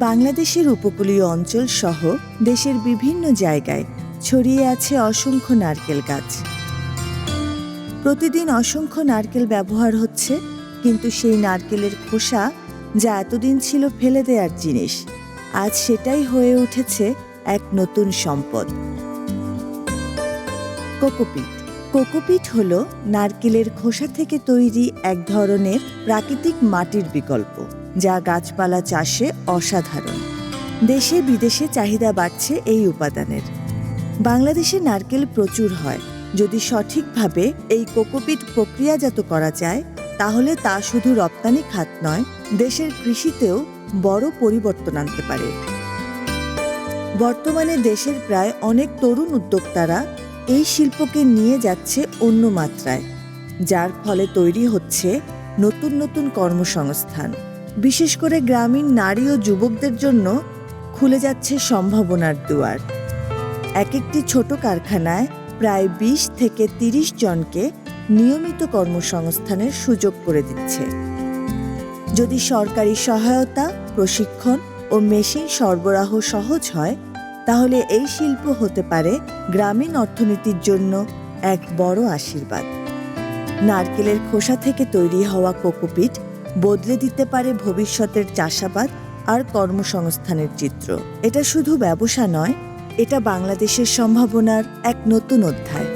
বাংলাদেশের উপকূলীয় অঞ্চল সহ দেশের বিভিন্ন জায়গায় ছড়িয়ে আছে অসংখ্য নারকেল গাছ। প্রতিদিন অসংখ্য নারকেল ব্যবহার হচ্ছে, কিন্তু সেই নারকেলের খোসা যা এতদিন ছিল ফেলে দেওয়ার জিনিস, আজ সেটাই হয়ে উঠেছে এক নতুন সম্পদ। কোকোপিট। কোকোপিট হল নারকেলের খোসা থেকে তৈরি এক ধরনের প্রাকৃতিক মাটির বিকল্প, যা গাছপালা চাষে অসাধারণ। দেশে বিদেশে চাহিদা বাড়ছে এই উপাদানের। বাংলাদেশে নারকেল প্রচুর হয়। যদি সঠিকভাবে এই কোকোপিট প্রক্রিয়াজাত করা যায়, তাহলে তা শুধু রপ্তানি খাত নয়, দেশের কৃষিতেও বড় পরিবর্তন আনতে পারে। বর্তমানে দেশের প্রায় অনেক তরুণ উদ্যোক্তারা এই শিল্পকে নিয়ে যাচ্ছে অন্য মাত্রায়, যার ফলে তৈরি হচ্ছে নতুন নতুন কর্মসংস্থান। বিশেষ করে গ্রামীণ নারী ও যুবকদের জন্য খুলে যাচ্ছে সম্ভাবনার দুয়ার। এক একটি ছোট কারখানায় প্রায় বিশ থেকে তিরিশ জনকে নিয়মিত কর্মসংস্থানের সুযোগ করে দিচ্ছে। যদি সরকারি সহায়তা, প্রশিক্ষণ ও মেশিন সরবরাহ সহজ হয় তাহলে এই শিল্প হতে পারে গ্রামীণ অর্থনীতির জন্য এক বড় আশীর্বাদ। নারকেলের খোসা থেকে তৈরি হওয়া কোকোপিট বদলে দিতে পারে ভবিষ্যতের চাষাবাদ আর কর্মসংস্থানের চিত্র। এটা শুধু ব্যবসা নয়, এটা বাংলাদেশের সম্ভাবনার এক নতুন অধ্যায়।